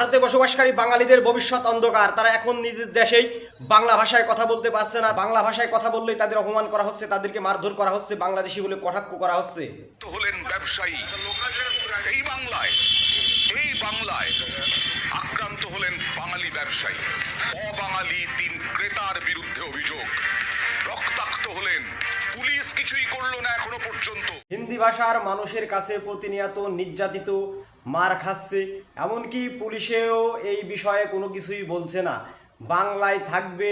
ভারতে বসবাসকারী বাঙালিদের ভবিষ্যৎ অন্ধকার। তারা এখন নিজের দেশেই বাংলা ভাষায় কথা বলতে পারছে না। বাংলা ভাষায় কথা বললেই তাদের অপমান করা হচ্ছে, তাদেরকে মারধর করা হচ্ছে, বাংলাদেশি বলে কটাক্ষ করা হচ্ছে। হলেন ব্যবসায়ী। এই বাংলায় এই বাংলায় আক্রান্ত হলেন বাঙালি ব্যবসায়ী। অবাঙালি তিন ক্রেতার বিরুদ্ধে অভিযোগ। রক্তাক্ত হলেন করল না এখনও পর্যন্ত। হিন্দি ভাষার মানুষের কাছে প্রতিনিয়ত নির্যাতিত, মার খাচ্ছে, এমনকি পুলিশেও এই বিষয়ে কোনো কিছুই বলছে না। বাংলায় থাকবে,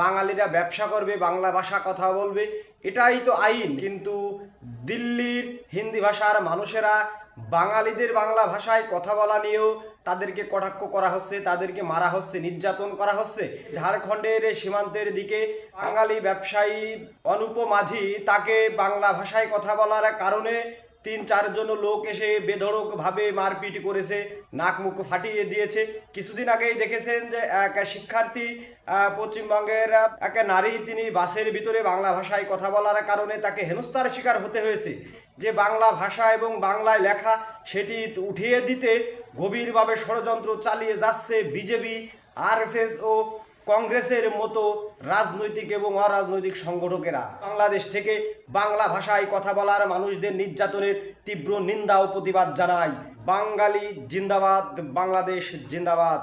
বাঙালিরা ব্যবসা করবে, বাংলা ভাষা কথা বলবে, এটাই তো আইন। কিন্তু দিল্লির হিন্দি ভাষার মানুষেরা বাঙালিদের বাংলা ভাষায় কথা বলা নিয়েও তাদেরকে কটাক্ষ করা হচ্ছে, তাদেরকে মারা হচ্ছে, নির্যাতন করা হচ্ছে। ঝাড়খণ্ডের সীমান্তের দিকে বাঙালি ব্যবসায়ী অনুপ মাঝি তাকে বাংলা ভাষায় কথা বলার কারণে তিন চারজন লোক এসে বেধড়ক ভাবে মারপিট করেছে, নাক মুখ ফাটিয়ে দিয়েছে। কিছুদিন আগেই দেখেছেন যে এক শিক্ষার্থী পশ্চিমবঙ্গের এক নারী, তিনি বাসের ভিতরে বাংলা ভাষায় কথা বলার কারণে তাকে হেনস্থার শিকার হতে হয়েছে। যে বাংলা ভাষা এবং বাংলায় লেখা সেটি উঠিয়ে দিতে গভীরভাবে ষড়যন্ত্র চালিয়ে যাচ্ছে বিজেপি, আরএসএস ও কংগ্রেসের মতো রাজনৈতিক এবং অরাজনৈতিক সংগঠকেরা বাংলাদেশ থেকে বাংলা ভাষায় কথা বলার মানুষদের নির্যাতনের তীব্র নিন্দা ও প্রতিবাদ জানায়। বাঙালি জিন্দাবাদ, বাংলাদেশ জিন্দাবাদ।